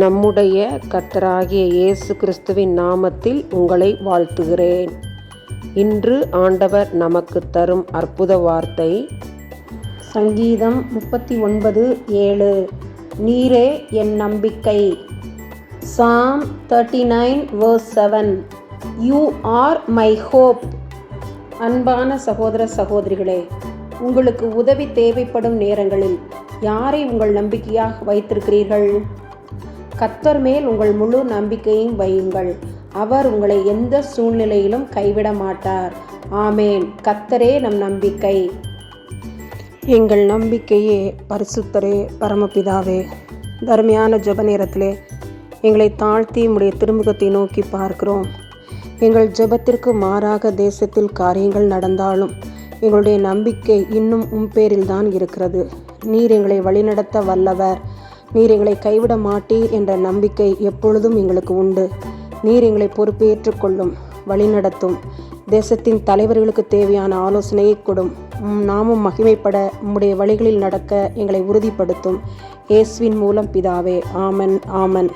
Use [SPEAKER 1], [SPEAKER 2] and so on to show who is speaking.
[SPEAKER 1] நம்முடைய கத்தராகிய இயேசு கிறிஸ்துவின் நாமத்தில் உங்களை வாழ்த்துகிறேன். இன்று ஆண்டவர் நமக்கு தரும் அற்புத வார்த்தை சங்கீதம் முப்பத்தி ஒன்பது ஏழு. நீரே என் நம்பிக்கை psalm thirty nine verse seven you are my hope அன்பான சகோதர சகோதரிகளே உங்களுக்கு உதவி தேவைப்படும் நேரங்களில் யாரை உங்கள் நம்பிக்கையாக வைத்திருக்கிறீர்கள்? கத்தர் மேல் உங்கள் முழு நம்பிக்கையும் வையுங்கள். அவர் உங்களை எந்த சூழ்நிலையிலும் கைவிட மாட்டார். ஆமேன். கத்தரே நம் நம்பிக்கை. எங்கள் நம்பிக்கையே பரிசுத்தரே பரமபிதாவே. தர்மையான ஜெப நேரத்திலே எங்களை தாழ்த்தி உடைய திருமுகத்தை நோக்கி பார்க்கிறோம். எங்கள் ஜெபத்திற்கு மாறாக தேசத்தில் காரியங்கள் நடந்தாலும் எங்களுடைய நம்பிக்கை இன்னும் உம் பேரில் தான் இருக்கிறது. நீர் எங்களை வழிநடத்த வல்லவர். நீர் எங்களை கைவிட மாட்டீர் என்ற நம்பிக்கை எப்பொழுதும் எங்களுக்கு உண்டு. நீர் எங்களை பொறுப்பேற்றுக்கொள்ளும் வழிநடத்தும். தேசத்தின் தலைவர்களுக்கு தேவையான ஆலோசனையை கொடும். நாமும் மகிமைப்பட உம்முடைய வழிகளில் நடக்க எங்களை உறுதிப்படுத்தும். இயேசுவின் மூலம் பிதாவே ஆமன் ஆமன்.